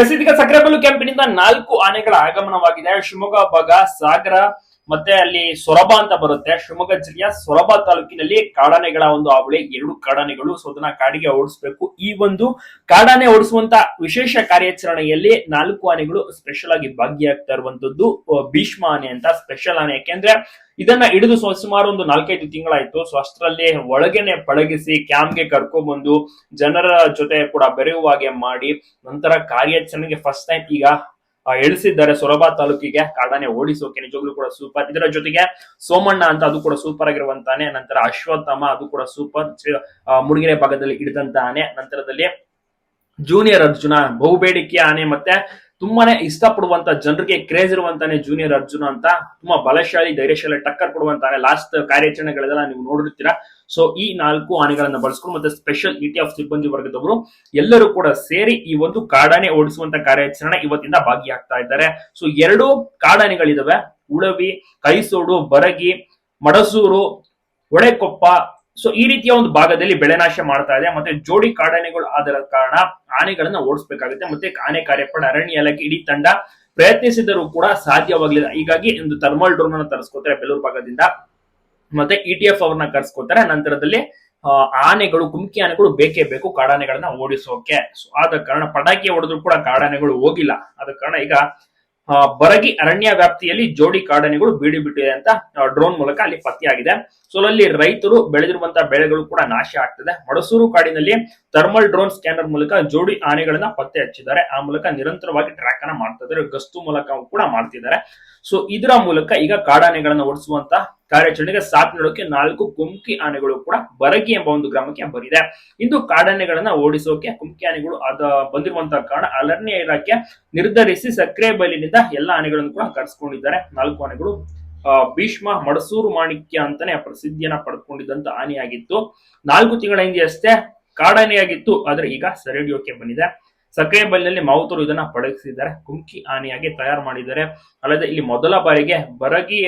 S ಇದೀಗ ಸಕ್ರೆಬಲ್ಲು ಕ್ಯಾಂಪಿನಿಂದ ನಾಲ್ಕು ಆನೆಗಳ ಆಗಮನವಾಗಿದೆ. ಶಿವಮೊಗ್ಗ ಭಾಗ ಸಾಗರ ಮತ್ತೆ ಅಲ್ಲಿ ಸೊರಬ ಅಂತ ಬರುತ್ತೆ. ಶಿವಮೊಗ್ಗ ಜಿಲ್ಲೆಯ ಸೊರಬ ತಾಲೂಕಿನಲ್ಲಿ ಕಾಡಾನೆಗಳ ಒಂದು ಅವಳಿ ಎರಡು ಕಾಡಾನೆಗಳು ಸೊ ಅದನ್ನ ಕಾಡಿಗೆ ಓಡಿಸ್ಬೇಕು. ಈ ಒಂದು ಕಾಡಾನೆ ಓಡಿಸುವಂತ ವಿಶೇಷ ಕಾರ್ಯಾಚರಣೆಯಲ್ಲಿ ನಾಲ್ಕು ಆನೆಗಳು ಸ್ಪೆಷಲ್ ಆಗಿ ಭಾಗಿಯಾಗ್ತಾ ಇರುವಂತದ್ದು ಭೀಷ್ಮ ಆನೆ ಅಂತ ಸ್ಪೆಷಲ್ ಆನೆ. ಯಾಕೆಂದ್ರೆ ಇದನ್ನ ಹಿಡಿದು ಸುಮಾರು ಒಂದು ನಾಲ್ಕೈದು ತಿಂಗಳಾಯ್ತು. ಸೊ, ಅಷ್ಟರಲ್ಲಿ ಒಳಗೆನೆ ಪಳಗಿಸಿ, ಕ್ಯಾಂಪ್ಗೆ ಕರ್ಕೊಂಡ್ಬಂದು ಜನರ ಜೊತೆ ಕೂಡ ಬೆರೆಯುವ ಹಾಗೆ ಮಾಡಿ, ನಂತರ ಕಾರ್ಯಾಚರಣೆಗೆ ಫಸ್ಟ್ ಟೈಮ್ ಈಗ ಇಳಿಸಿದ್ದಾರೆ ಸೊರಬ ತಾಲೂಕಿಗೆ. ಕಾಡಾನೆ ಓಡಿಸೋಕೆ ನಿಜವಾಗ್ಲೂ ಕೂಡ ಸೂಪರ್ ಇದರ ಜೊತೆಗೆ ಸೋಮಣ್ಣ ಅಂತ ಅದು ಕೂಡ ಸೂಪರ್ ಆಗಿರುವಂತಾನೆ. ನಂತರ ಅಶ್ವತ್ಥಾಮ ಅದು ಕೂಡ ಸೂಪರ್ ಮುಡಿಗೆರೆ ಭಾಗದಲ್ಲಿ ಹಿಡಿದಂತ ಆನೆ ನಂತರದಲ್ಲಿ ಜೂನಿಯರ್ ಅರ್ಜುನ ಬಹುಬೇಡಿಕೆ ಆನೆ ಮತ್ತೆ ತುಂಬಾನೇ ಇಷ್ಟಪಡುವಂತ ಜನರಿಗೆ ಕ್ರೇಜ್ ಇರುವಂತಾನೆ ಜೂನಿಯರ್ ಅರ್ಜುನ ಅಂತ, ತುಂಬಾ ಬಲಶಾಲಿ, ಧೈರ್ಯಶಾಲಿ, ಟಕ್ಕರ್ ಕೊಡುವಂತಾನೆ ಲಾಸ್ಟ್ ಕಾರ್ಯಾಚರಣೆಗಳೆಲ್ಲ ನೀವು ನೋಡಿರ್ತೀರಾ. ಸೊ ಈ ನಾಲ್ಕು ಆನೆಗಳನ್ನ ಬಳಸ್ಕೊಂಡು ಮತ್ತೆ ಸ್ಪೆಷಲ್ ಇಟಿ ಆಫ್ ಸಿಬ್ಬಂದಿ ವರ್ಗದವರು ಎಲ್ಲರೂ ಕೂಡ ಸೇರಿ ಈ ಒಂದು ಕಾಡಾನೆ ಓಡಿಸುವಂತ ಕಾರ್ಯಾಚರಣೆ ಇವತ್ತಿಂದ ಭಾಗಿಯಾಗ್ತಾ ಇದ್ದಾರೆ. ಸೊ ಎರಡು ಕಾಡಾನೆಗಳಿದಾವೆ. ಉಳವಿ, ಕೈಸೋಡು, ಬರಗಿ, ಮಡಸೂರು, ಹೊಳೆಕೊಪ್ಪ ಸೊ ಈ ರೀತಿಯ ಒಂದು ಭಾಗದಲ್ಲಿ ಬೆಳೆನಾಶ ಮಾಡ್ತಾ ಇದೆ. ಮತ್ತೆ ಜೋಡಿ ಕಾಡಾನೆಗಳು ಆದ ಕಾರಣ ಆನೆಗಳನ್ನ ಓಡಿಸ್ಬೇಕಾಗುತ್ತೆ. ಮತ್ತೆ ಆನೆ ಕಾರ್ಯಪಡೆ ಅರಣ್ಯ ಇಲಾಖೆ ಇಡೀ ತಂಡ ಪ್ರಯತ್ನಿಸಿದರೂ ಕೂಡ ಸಾಧ್ಯವಾಗಲಿಲ್ಲ. ಹೀಗಾಗಿ ಒಂದು ಥರ್ಮಲ್ ಡ್ರೋನ್ ಅನ್ನು ತರಿಸ್ಕೋತಾರೆ ಬೆಲೂರು ಭಾಗದಿಂದ. ಮತ್ತೆ ಇ ಟಿ ಎಫ್ ಅವ್ರನ್ನ ಕರ್ಸ್ಕೊತಾರೆ. ನಂತರದಲ್ಲಿ ಆನೆಗಳು ಕುಮ್ಕಿ ಆನೆಗಳು ಬೇಕೇ ಬೇಕು ಕಾಡಾನೆಗಳನ್ನ ಓಡಿಸೋಕೆ. ಸೊ ಆದ ಕಾರಣ ಪಟಾಕಿ ಹೊಡೆದ್ರು ಕೂಡ ಕಾಡಾನೆಗಳು ಹೋಗಿಲ್ಲ. ಆದ ಕಾರಣ ಈಗ ಬರಗಿ ಅರಣ್ಯ ವ್ಯಾಪ್ತಿಯಲ್ಲಿ ಜೋಡಿ ಕಾಡಾನೆಗಳು ಬೀಡಿ ಬಿಟ್ಟಿದೆ ಅಂತ ಡ್ರೋನ್ ಮೂಲಕ ಅಲ್ಲಿ ಪತ್ತೆಯಾಗಿದೆ. ಸೊ ಅಲ್ಲಿ ರೈತರು ಬೆಳೆದಿರುವಂತಹ ಬೆಳೆಗಳು ಕೂಡ ನಾಶ ಆಗ್ತದೆ. ಮಡಸೂರು ಕಾಡಿನಲ್ಲಿ ಥರ್ಮಲ್ ಡ್ರೋನ್ ಸ್ಕ್ಯಾನರ್ ಮೂಲಕ ಜೋಡಿ ಆನೆಗಳನ್ನ ಪತ್ತೆ ಹಚ್ಚಿದ್ದಾರೆ. ಆ ಮೂಲಕ ನಿರಂತರವಾಗಿ ಟ್ರ್ಯಾಕ್ ಅನ್ನ ಮಾಡ್ತಾ ಇದ್ದಾರೆ. ಗಸ್ತು ಮೂಲಕ ಕೂಡ ಮಾಡ್ತಿದ್ದಾರೆ. ಸೊ ಇದರ ಮೂಲಕ ಈಗ ಕಾಡಾನೆಗಳನ್ನ ಓಡಿಸುವಂತ ಕಾರ್ಯಾಚರಣೆಗೆ ಸಾಥ್ ನೀಡೋಕೆ ನಾಲ್ಕು ಕುಮ್ಕಿ ಆನೆಗಳು ಕೂಡ ಬರಗಿ ಎಂಬ ಒಂದು ಗ್ರಾಮಕ್ಕೆ ಬರಿದೆ ಇಂದು ಕಾಡಾನೆಗಳನ್ನ ಓಡಿಸೋಕೆ ಕುಮ್ಕಿ ಆನೆಗಳು ಅದ ಬಂದಿರುವಂತಹ ಕಾರಣ ಅರಣ್ಯ ಇಲಾಖೆ ನಿರ್ಧರಿಸಿ ಸಕ್ಕರೆ ಬಯಲಿನಿಂದ ಎಲ್ಲ ಆನೆಗಳನ್ನು ಕೂಡ ಕರೆಸ್ಕೊಂಡಿದ್ದಾರೆ. ನಾಲ್ಕು ಆನೆಗಳು ಭೀಷ್ಮ ಮಡಸೂರು ಮಾಣಿಕ್ಯ ಅಂತಾನೆ ಪ್ರಸಿದ್ಧಿಯನ್ನ ಪಡ್ಕೊಂಡಿದ್ದಂತ ಆನೆಯಾಗಿತ್ತು. ನಾಲ್ಕು ತಿಂಗಳ ಹಿಂದೆ ಅಷ್ಟೇ ಕಾಡಾನೆಯಾಗಿತ್ತು, ಆದ್ರೆ ಈಗ ಸೆರೆಡಿಯೋಕೆ ಬಂದಿದೆ. ಸಕ್ರೆ ಬೈಲಿನಲ್ಲಿ ಮಾವುತರು ಇದನ್ನ ಪಡಗಿಸಿದ್ದಾರೆ. ಕುಂಕಿ ಆನೆಯಾಗಿ ತಯಾರು ಮಾಡಿದ್ದಾರೆ. ಅಲ್ಲದೆ ಇಲ್ಲಿ ಮೊದಲ ಬಾರಿಗೆ ಬರಗಿ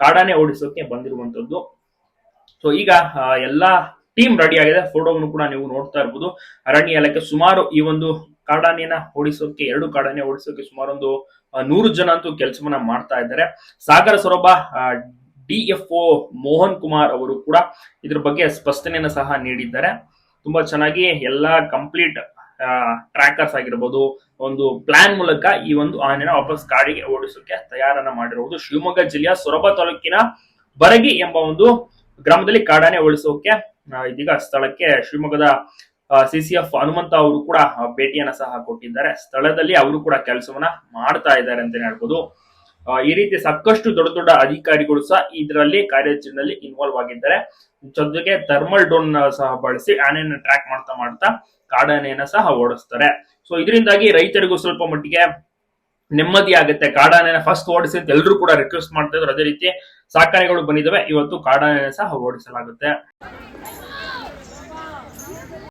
ಕಾಡಾನೆ ಓಡಿಸೋಕೆ ಬಂದಿರುವಂತದ್ದು ಸೊ ಈಗ ಎಲ್ಲಾ ಟೀಮ್ ರೆಡಿ ಆಗಿದೆ. ಫೋಟೋವನ್ನು ಕೂಡ ನೀವು ನೋಡ್ತಾ ಇರ್ಬೋದು. ಅರಣ್ಯ ಇಲಾಖೆ ಸುಮಾರು ಈ ಒಂದು ಕಾಡಾನೆಯನ್ನ ಓಡಿಸೋಕೆ ಎರಡು ಕಾಡಾನೆ ಓಡಿಸೋಕೆ ಸುಮಾರು ಒಂದು ಆ, ನೂರು ಜನ ಅಂತೂ ಕೆಲಸವನ್ನ ಮಾಡ್ತಾ ಇದ್ದಾರೆ. ಸಾಗರ ಸೊರಬ ಒ ಮೋಹನ್ ಕುಮಾರ್ ಅವರು ಕೂಡ ಇದ್ರ ಬಗ್ಗೆ ಸ್ಪಷ್ಟನೆಯನ್ನು ಸಹ ನೀಡಿದ್ದಾರೆ. ತುಂಬಾ ಚೆನ್ನಾಗಿ ಎಲ್ಲಾ ಕಂಪ್ಲೀಟ್ ಟ್ರ್ಯಾಕರ್ಸ್ ಆಗಿರ್ಬೋದು, ಒಂದು ಪ್ಲಾನ್ ಮೂಲಕ ಈ ಒಂದು ಆನೆನ ವಾಪಸ್ ಕಾಡಿಗೆ ಓಡಿಸೋಕೆ ತಯಾರನ್ನ ಮಾಡಿರುವುದು ಶಿವಮೊಗ್ಗ ಜಿಲ್ಲೆಯ ಸೊರಬ ತಾಲೂಕಿನ ಬರಗಿ ಎಂಬ ಒಂದು ಗ್ರಾಮದಲ್ಲಿ ಕಾಡಾನೆ ಓಡಿಸೋಕೆ ಇದೀಗ ಸ್ಥಳಕ್ಕೆ ಶಿವಮೊಗ್ಗದ ಸಿಸಿಎಫ್ ಹನುಮಂತ ಅವರು ಕೂಡ ಭೇಟಿಯನ್ನ ಸಹ ಕೊಟ್ಟಿದ್ದಾರೆ. ಸ್ಥಳದಲ್ಲಿ ಅವರು ಕೂಡ ಕೆಲಸವನ್ನ ಮಾಡ್ತಾ ಇದ್ದಾರೆ ಅಂತಾನೆ ಹೇಳ್ಬೋದು. ಈ ರೀತಿ ಸಾಕಷ್ಟು ದೊಡ್ಡ ದೊಡ್ಡ ಅಧಿಕಾರಿಗಳು ಸಹ ಇದರಲ್ಲಿ ಕಾರ್ಯಾಚರಣೆಯಲ್ಲಿ ಇನ್ವಾಲ್ವ್ ಆಗಿದ್ದಾರೆ. ಜೊತೆಗೆ ಥರ್ಮಲ್ ಡ್ರೋನ್ ಸಹ ಬಳಸಿ ಆನೆಯನ್ನ ಟ್ರ್ಯಾಕ್ ಮಾಡ್ತಾ ಮಾಡ್ತಾ ಕಾಡಾನೆಯನ್ನ ಸಹ ಓಡಿಸ್ತಾರೆ. ಸೊ ಇದರಿಂದಾಗಿ ರೈತರಿಗೂ ಸ್ವಲ್ಪ ಮಟ್ಟಿಗೆ ನೆಮ್ಮದಿ ಆಗುತ್ತೆ. ಕಾಡಾನೆನ ಫಸ್ಟ್ ಓಡಿಸಿ ಅಂತ ಎಲ್ಲರೂ ಕೂಡ ರಿಕ್ವೆಸ್ಟ್ ಮಾಡ್ತಾ ಇದ್ರು. ಅದೇ ರೀತಿ ಸಾಕಾನೆಗಳು ಬಂದಿದ್ದಾವೆ. ಇವತ್ತು ಕಾಡಾನೆನ ಸಹ ಓಡಿಸಲಾಗುತ್ತೆ.